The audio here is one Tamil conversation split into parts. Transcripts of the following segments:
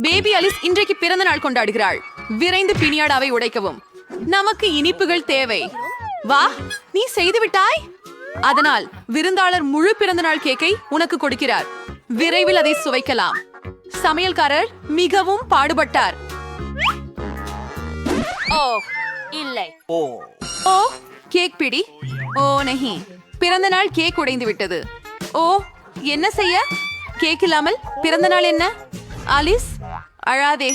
பேபி அலிஸ் இன்றைக்கு பிறந்த நாள் கொண்டாடுகிறாள். விரைந்து பினியாடாவை உடைக்கவும். நமக்கு இனிப்புகள் தேவை. வா நீ செய்து விட்டாய்? அதனால் விருந்தாளர் முழு பிறந்த நாள் கேக்கை உனக்கு கொடுக்கிறார். விரைவில் அதை சுவைக்கலாம். சமையல்காரர் மிகவும் பாடுபட்டார். ஓ இல்லை. ஓ. கேக் பிடி. ஓ நஹி. பிறந்த நாள் கேக் உடைந்து விட்டது. ஓ என்ன செய்ய? கேக் இல்லாமல் பிறந்த நாள் என்ன? ஆலிஸ் அழாதே.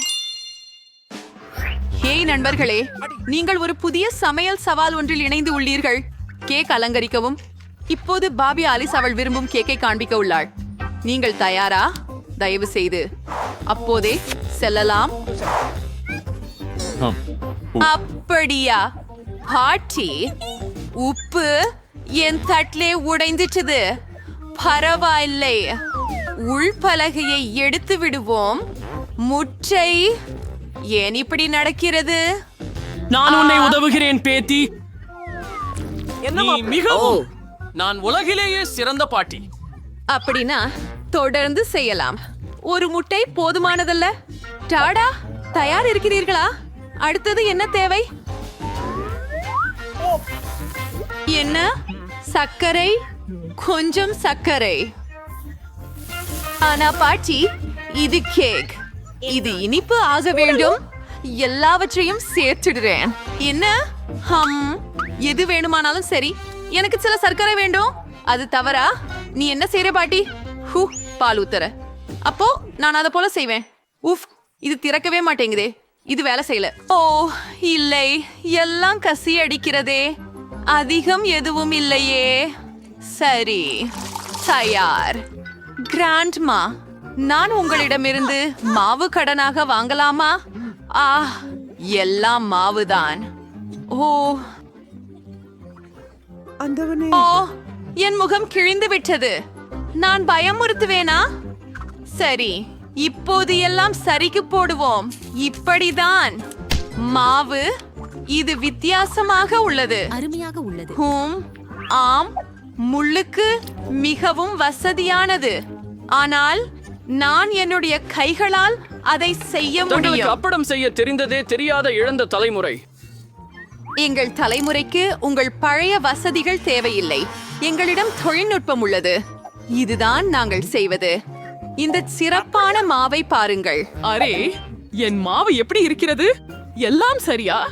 ஹேய் நண்பர்களே நீங்கள் ஒரு புதிய சமையல் சவால் ஒன்றில் இணைந்து உள்ளீர்கள். கேக் அலங்கரிக்கவும். இப்போது பாபி ஆலிஸ் அவள் விரும்பும் கேக்கை காண்பிக்க உள்ளாள். நீங்கள் தயாரா? தயவு செய்து. அப்போதே செல்லலாம். அப்படியா? பாட்டி உப்பு என் தட்டிலே உடைந்துட்டது. பரவாயில்லை. உள்பலகையை எடுத்து விடுவோம். முட்டை ஏன் இப்படி நடக்கிறது? நான் உன்னை உதவுகிறேன் பேத்தி. மிகவும் நான் உலகிலேயே சிறந்த பாட்டி. அப்படின்னா தொடர்ந்து செய்யலாம். ஒரு முட்டை போதுமானதல்ல. டாடா தயார் இருக்கிறீர்களா? அடுத்தது என்ன தேவை? என்ன? சர்க்கரை. கொஞ்சம் சர்க்கரை. ஆனா பாட்டி இது கேக் இது இனிப்பு ஆக வேண்டும். எல்லாவற்றையும் சேர்த்துடுறேன். என்ன? ஹம். எது வேணுமானாலும் சரி. எனக்கு சில சர்க்கரை வேண்டும். அது தவறா? நீ என்ன செய்யற பாட்டி? ஹூ பால் ஊத்துற. அப்போ நான் அதை போல செய்வேன். உஃப் இது திறக்கவே மாட்டேங்குதே. இது வேலை செய்யல. ஓ இல்லை. எல்லாம் கசி அடிக்கிறதே. அதிகம் எதுவும் இல்லையே. சரி. தயார். கிராண்ட்மா. நான் உங்களிடமிருந்து மாவு கடனாக வாங்கலாமா? ஆ எல்லாம் மாவுதான். ஓ. ஓ என் முகம் கிழிந்து விட்டது. நான் பயமுறுத்துவேனா? சரி இப்போது எல்லாம் சரிக்கு போடுவோம். இப்படிதான். மாவு இது வித்தியாசமாக உள்ளது. அருமையாக உள்ளது. ஹூம் ஆம் முள்ளுக்கு மிகவும் வசதியானது. ஆனால் நான் என்னுடைய கைகளால் அதை செய்ய முடியும். அப்படம் செய்ய தெரிந்ததே தெரியாத இழந்த தலைமுறை. எங்கள் தலைமுறைக்கு உங்கள் பழைய வசதிகள் தேவையில்லை. எங்களிடம் தொழில்நுட்பம் உள்ளது. இதுதான் நாங்கள் செய்வது. இந்த சிறப்பான மாவை பாருங்கள். அரே என் மாவு எப்படி இருக்கிறது? எல்லாம் சரியா.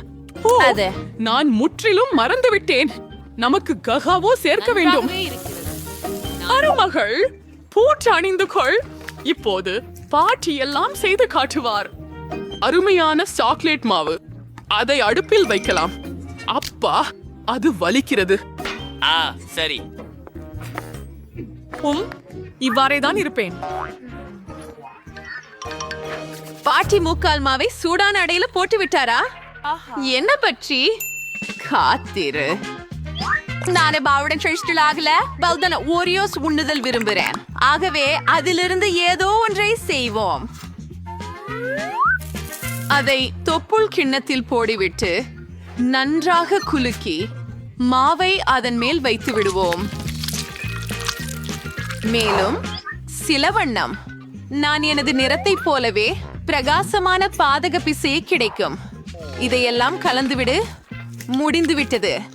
நான் முற்றிலும் மறந்து விட்டேன் நமக்கு ககாவோ சேர்க்க வேண்டும். அருமகள் பூட்டு அணிந்து கொள். இப்போது பாட்டி எல்லாம் செய்து காட்டுவார். அருமையான சாக்லேட் மாவு. அதை அடுப்பில் வைக்கலாம். அப்பா அது வலிக்கிறது. ஆ சரி. உம் இவ்வாறே தான் இருப்பேன். பாட்டி முக்கால் மாவை சூடான அடையில போட்டு விட்டாரா? என்ன பற்றி? காத்திரு. நானே பாவுடன் ட்ரெஸ்டில் ஆகல. பல்தன ஓரியோஸ் உண்ணுதல் விரும்புறேன். ஆகவே அதிலிருந்து ஏதோ ஒன்றை செய்வோம். அதை தொப்புள் கிண்ணத்தில் போடிவிட்டு நன்றாக குலுக்கி மாவை அதன் மேல் வைத்து விடுவோம். மேலும் சில வண்ணம் நான் எனது நிறத்தைப் போலவே பிரகாசமான பாதக பிசையே கிடைக்கும். இதையெல்லாம் கலந்துவிடு. முடிந்துவிட்டது.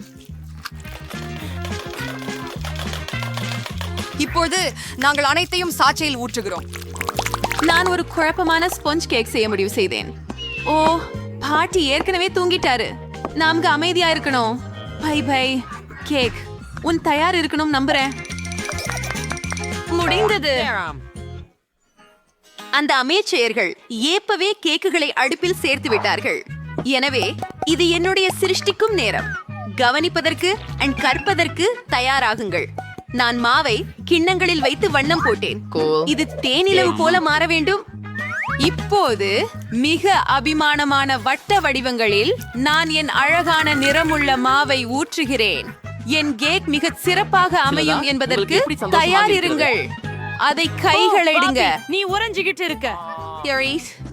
இப்போது நாங்கள் அனைத்தையும் சாட்சியில் ஊற்றுகிறோம். நான் ஒரு குழப்பமான ஸ்பொஞ்ச் கேக் செய்ய முடிவு செய்தேன். ஓ பாட்டி ஏற்கனவே தூங்கிட்டாரு. நாமக்கு அமைதியா இருக்கணும். By by. கேக் உன் தயார் இருக்கணும் நம்புறேன். முடிந்தது. அந்த அமைச்செயர்கள் ஏப்பவே கேக்குகளை அடுப்பில் சேர்த்து விட்டார்கள். எனவே இது என்னுடைய சிருஷ்டிக்கும் நேரம். கவனிப்பதற்கு அண்ட் கற்பதற்கு தயாராகுங்கள். நான் மாவை கிண்ணங்களில் வைத்து வண்ணம் போட்டேன். இது தேனிலவு போல மாற வேண்டும். இப்போது மிக அபிமானமான வட்ட வடிவங்களில் நான் என் அழகான நிறமுள்ள மாவை ஊற்றுகிறேன். என் கேக் மிக சிறப்பாக அமையும் என்பதற்கு தயார் இருங்கள் அதை கைகளிடுங்க நீ உறைஞ்சிக்கிட்டு இருக்க.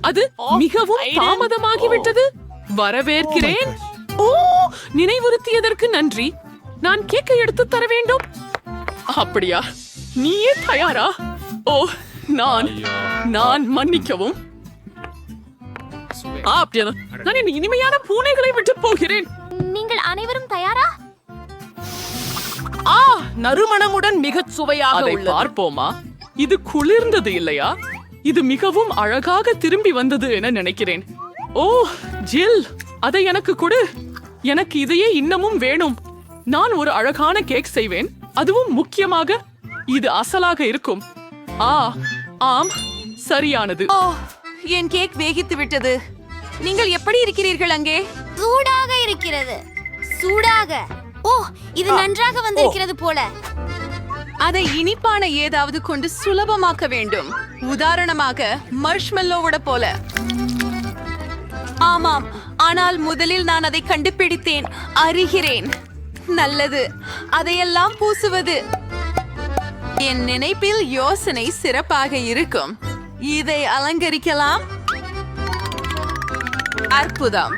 அது மிகவும் தாமதமாகிவிட்டது. வரவேற்கிறேன். ஓ நினைவுறுத்தியதற்கு நன்றி. நான் கேக்கை எடுத்து தர வேண்டும். அப்படியா? நீயே தயாரா? ஓ நான் நான் மன்னிக்கவும். ஆ, அப்படியா? நான் என் இனிமையான பூனைகளை விட்டு போகிறேன். நீங்கள் அனைவரும் தயாரா? ஆ நறுமணமுடன் மிகச் சுவையாக பார்ப்போமா? இது குளிர்ந்தது இல்லையா? இது மிகவும் அழகாக திரும்பி வந்தது என நினைக்கிறேன். ஓ ஜில் அதை எனக்கு கொடு. எனக்கு இதையே இன்னமும் வேணும். நான் ஒரு அழகான கேக் செய்வேன். அதுவும் முக்கியமாக இது அசலாக இருக்கும். ஆ ஆம் சரியானது. ஓ என் கேக் வேகித்து விட்டது. நீங்கள் எப்படி இருக்கிறீர்கள் அங்கே? சூடாக இருக்கிறது. சூடாக. ஓ இது நன்றாக வந்திருக்கிறது போல. அதை இனிப்பான ஏதாவது கொண்டு சுலபமாக்க வேண்டும். உதாரணமாக மர்ஷ்மெல்லோவோட போல. ஆமாம் ஆனால் முதலில் நான் அதை கண்டுபிடித்தேன். அறிகிறேன். நல்லது. அதையெல்லாம் பூசுவது. என் நினைப்பில் யோசனை சிறப்பாக இருக்கும். இதை அலங்கரிக்கலாம். அற்புதம்.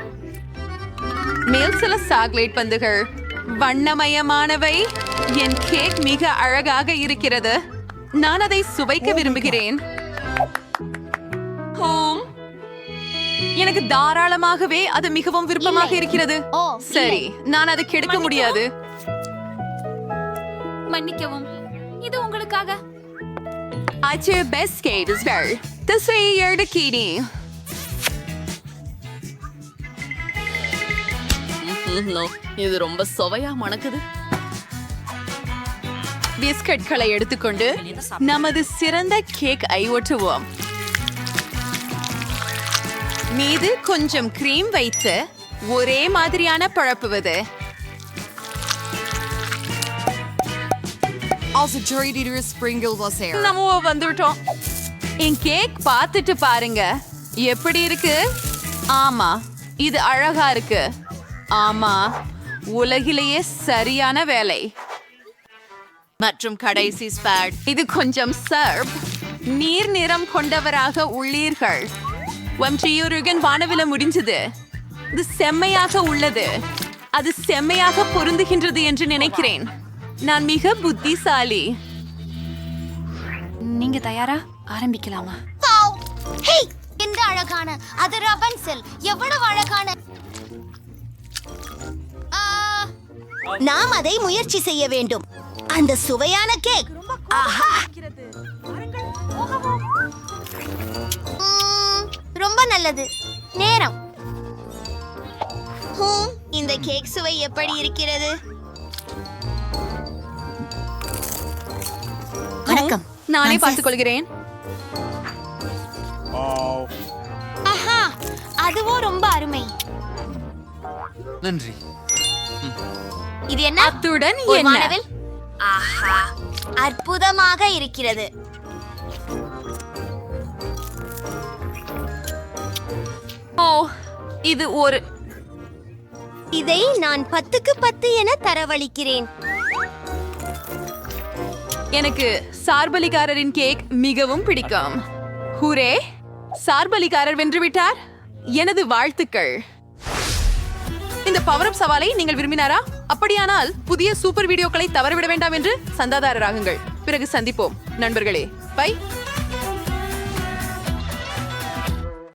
மேல் சில சாக்லேட் பந்துகள். வண்ணமயமானவை. என் கேக் மிக அழகாக இருக்கிறது. நான் அதை சுவைக்க விரும்புகிறேன். எனக்கு தாராளமாகவே அது மிகவும் விருப்பமாக இருக்கிறது. சரி நான் அதை கெடுக்க முடியாது. மன்னிக்கவும். இது உங்களுக்காக. அச்சு பெஸ்ட் கேடுஸ்கள் திசை எடுக்கீனி இது ரொம்ப சுவையா மணக்குது. பிஸ்கட்களை எடுத்துக்கொண்டு நமது சிறந்த கேக் ஐ ஒட்டுவோம் மீது கொஞ்சம் கிரீம் வைத்து ஒரே மாதிரியான பழப்புவது Also, Jerry Dieter sprinkle was here. நம்ம வந்துவிட்டோம். என் கேக் பார்த்துட்டு பாருங்க. எப்படி இருக்கு? ஆமா இது அழகா இருக்கு. ஆமா உலகிலேயே சரியான வேலை. மற்றும் கடைசி ஸ்பேட் இது கொஞ்சம் சர்ப் நீர் நிறம் கொண்டவராக உள்ளீர்கள். வம்சியூருகன் வானவில முடிஞ்சது. இது செம்மையாக உள்ளது. அது செம்மையாக பொருந்துகின்றது என்று நினைக்கிறேன். நான் மிக புத்திசாலி. நீங்க தயாரா? ஆரம்பிக்கலாமா? ஹே இந்த அழகான அது ரபன்செல் எவ்வளவு அழகான ஆ, நாம் அதை முயற்சி செய்ய வேண்டும். அந்த சுவையான கேக். ஆஹா! ரொம்ப நல்லது. நேரம். இந்த கேக் சுவை எப்படி இருக்கிறது? வணக்கம். நானே பார்த்துக் கொள்கிறேன் ஆஹா அதுவோ ரொம்ப அருமை. நன்றி. இது என்ன? அத்துடன் என்ன? அற்புதமாக இருக்கிறது. இது ஒரு இதை நான் பத்துக்கு பத்து என தரவழிக்கிறேன். எனக்கு சார்பலிகாரரின் கேக் மிகவும் பிடிக்கும். ஹூரே சார்பலிகாரர் வென்று விட்டார். எனது வாழ்த்துக்கள். இந்த பவர் அப் சவாலை நீங்கள் விரும்பினாரா? அப்படியானால் புதிய சூப்பர் வீடியோக்களை தவறவிட வேண்டாம் என்று சந்தாதாரராகுங்கள். பிறகு சந்திப்போம். நண்பர்களே பை